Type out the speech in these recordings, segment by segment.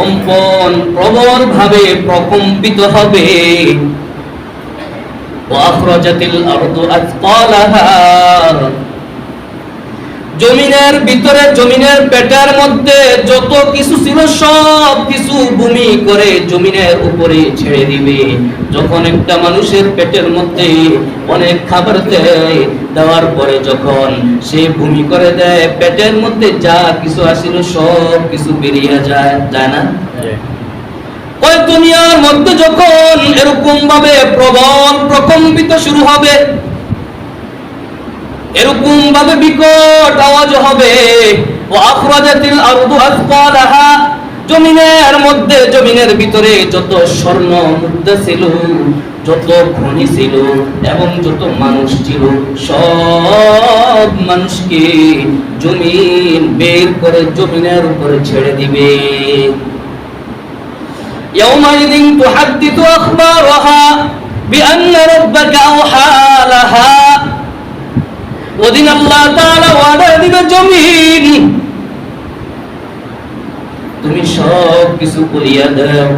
কম্পন প্রবল ভাবে প্রকম্পিত হবে। ওয়াখরাজাতিল আরদু আথকালাহা জমিনের ভিতরে জমিনের পেটের মধ্যে যত কিছু ছিল সব কিছু ভূমি করে জমিনের উপরে ছেড়ে দিবে। যখন একটা মানুষের পেটের মধ্যে অনেক খাবার দেয় দেওয়ার পরে যখন সে ভূমি করে দেয় পেটের মধ্যে যা কিছু আসিল সব কিছু বেরিয়ে যায় যায় না? ওই দুনিয়ার মধ্যে যখন এরকম ভাবে প্রবল প্রকম্পিত শুরু হবে এরকম ভাবে বিকট আওয়াজ হবে ও আখরাজাতিল আরদু আসফালাহা জমিনের মধ্যে জমিনের ভিতরে যত স্বর্ণ মুদ্রা ছিল যত খনি ছিল এবং যত মানুষ ছিল সব মানুষকে জমিন বের করে জমিনের উপরে ছেড়ে দিবে يومئذ تحدث أخبارها بأن ربك أوحى لها ওদিন আল্লাহ দিবে জমিন। তুমি সব কিছু করিয়া দাও।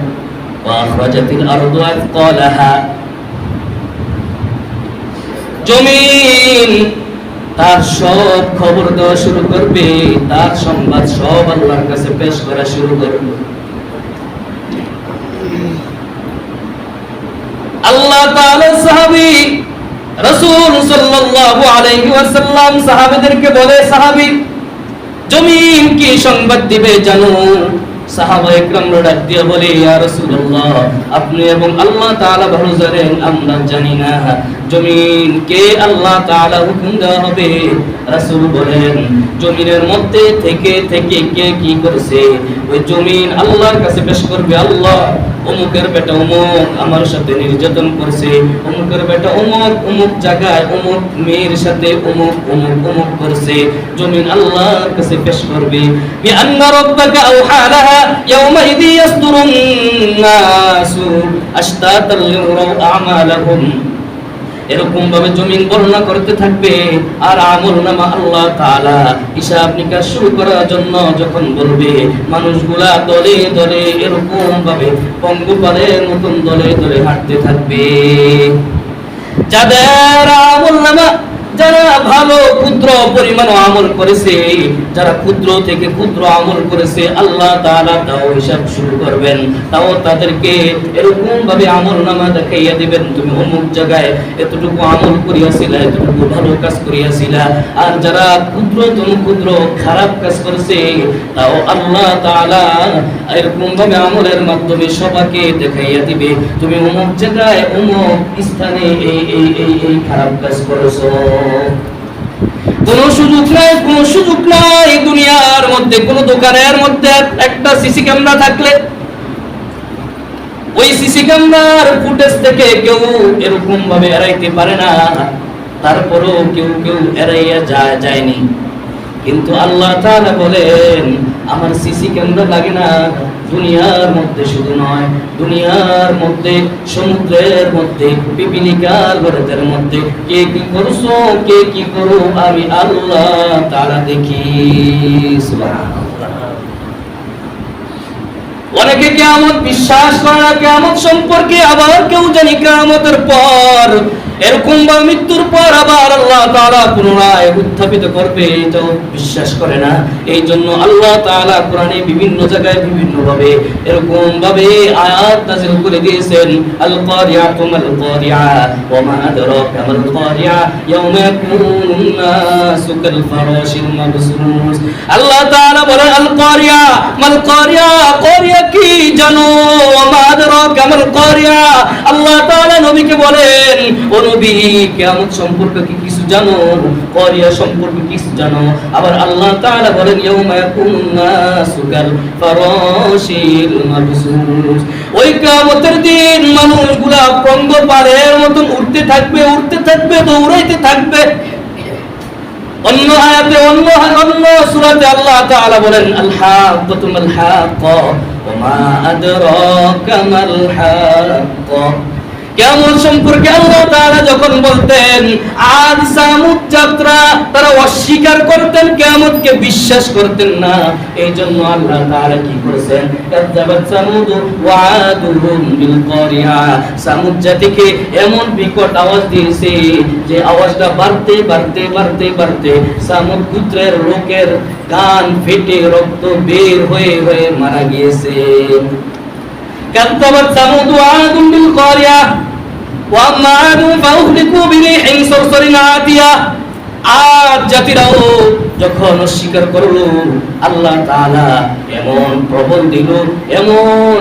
তার সব খবর দেওয়া শুরু করবে, তার সংবাদ সব আল্লাহর কাছে পেশ করা শুরু করবে আল্লাহ তাআলা সাহাবী রাসূল সাল্লাল্লাহু আলাইহি ওয়াসাল্লাম সাহাবীদেরকে বলে, সাহাবী, জমিন কি সংবাদ দিবে জানো? সাহাবা একরাম ডাক দিয়ে বলে, ইয়া রাসূলুল্লাহ, আপনি এবং আল্লাহ তাআলা ভালো জানেন, আমরা জানি না। জমিন কে আল্লাহ তাআলা হুকুম হবে? রাসূল বলেন, জমিনের মধ্যে থেকে থেকে কে কি করছে? ওই জমিন আল্লাহর কাছে পেশ করবে আল্লাহ। অমুকের বেটা অমুক আমার সাথে নির্যাতন করছে, অমুকের বেটা অমুক অমুক জায়গায় অমুক মেয়ের সাথে অমুক অমুক অমুক করছে। জমিন আল্লাহর কাছে পেশ করবে। বিআন্না রাব্বাকা আওহা লাহা ইয়াওমাইযি ইয়াসদুরুন নাসু আশতাতাল লিরাউ আমালাহুম। এরকম ভাবে জমিন বর্ণনা করতে থাকবে আর আমল নামা আল্লাহ তাআলা হিসাব নিকাশ শুরু করার জন্য যখন বলবে, মানুষগুলা দলে দলে এরকম ভাবে পঙ্গপালের মতন দলে দলে হাঁটতে থাকবে। যাদের আমল নামা যারা ভালো ক্ষুদ্র পরিমাণ আমল করেছে, যারা ক্ষুদ্র থেকে ক্ষুদ্র আমল করেছে, আল্লাহ তাআলা তাও হিসাব শুরু করবেন। তাও তাদেরকে এরকম ভাবে আমল নামা দেখাইয়া দিবেন। তুমি অমুক জায়গায় এতটুকু আমল করিয়াছিলা, এতটুকু ভালো কাজ করিয়াছিলা। আর যারা ক্ষুদ্রতম ক্ষুদ্র, খারাপ কাজ করেছে, তাও আল্লাহ তাআলা এরকম ভাবে আমলের মাধ্যমে সবাইকে দেখাইয়া দিবে। তুমি অমুক জায়গায়, অমুক স্থানে এই এই এই খারাপ কাজ করেছ। কোন সুযোগ নাই, কোনো সুযোগ নাই দুনিয়ার মধ্যে, কোন দোকানের মধ্যে একটা সিসি ক্যামেরা থাকলে। ওই সিসি ক্যামেরার ফুটেজ থেকে কেউ এরকম ভাবে এড়াইতে পারে না, তারপরও কেউ কেউ এড়াইয়া যায়, যায়নি। কিন্তু আল্লাহ তাআলা বলেন, আমার সিসি ক্যামেরা লাগে না, দুনিয়ার মধ্যে শুধু নয়, দুনিয়ার মধ্যে, সমুদ্রের মধ্যে, পিপিলিকার গর্তের মধ্যে, কে কি করছ, কে কি করো, আমি আল্লাহ তারা দেখি, সুবহানাল্লাহ। অনেকে কেয়ামত বিশ্বাস করে না, কেয়ামত সম্পর্কে আবার কেউ জানি কেয়ামতের পর। এরকম বা মৃত্যুর পর আবার আল্লাহ তাআলা পুনরায় উত্থাপিত করবে, এটাও বিশ্বাস করে না। এই জন্য আল্লাহ তাআলা কোরআনে বিভিন্ন জায়গায় বিভিন্ন ভাবে এরকম ভাবে আয়াত নাযিল করে দিয়েছেন আল কারিয়াতু মাল কারিয়া ওয়া মা আদরাকা কারিয়া ইয়াউমা ইয়াকুনুন নাসু ফারাশিল মাবসুস। আল্লাহ তাআলা বলেন আল কারিয়া মাল কারিয়া কারিয়া কি জানো? মা আদরাকা আল্লাহ তাআলা নবীকে বলেন, ও নবী, কিয়ামত সম্পর্কে কি কিছু জানো? কারিয়া সম্পর্কে কিছু জানো? আবার আল্লাহ তাআলা বলেন ওই দিন মানুষগুলা মতন উঠতে থাকবে উঠতে থাকবে, দৌড়াইতে থাকবে। অন্য আয়াতে অন্য অন্য সূরাতে আল্লাহ তাআলা বলেন, আল হাক্কাতু মাল হাক্কা। ওয়া মা আদরাকা মাল হাক্কা কেমন সম্পর্কে আল্লাহ তাআলা যখন বলতেন আদ সামুদ যাত্রা, তারা অস্বীকার করতেন, কিয়ামতকে বিশ্বাস করতেন না। এই জন্য আল্লাহ তাআলা কি করেছেন? সামুদ জাতিকে এমন বিকট আওয়াজ দিয়েছে যে আওয়াজটা বাড়তে বাড়তে বাড়তে বাড়তে সামুদ পুত্রের লোকের কান ফেটে রক্ত বের হয়ে হয়ে মারা গিয়েছে। كذبت ثمود وعاد بالقارعة وأما عاد فأهلكوا بريح صرصر عاتية আর জাতিরাও যখন অস্বীকার করলো আল্লাহ তাআলা এমন প্রবল দিল এমন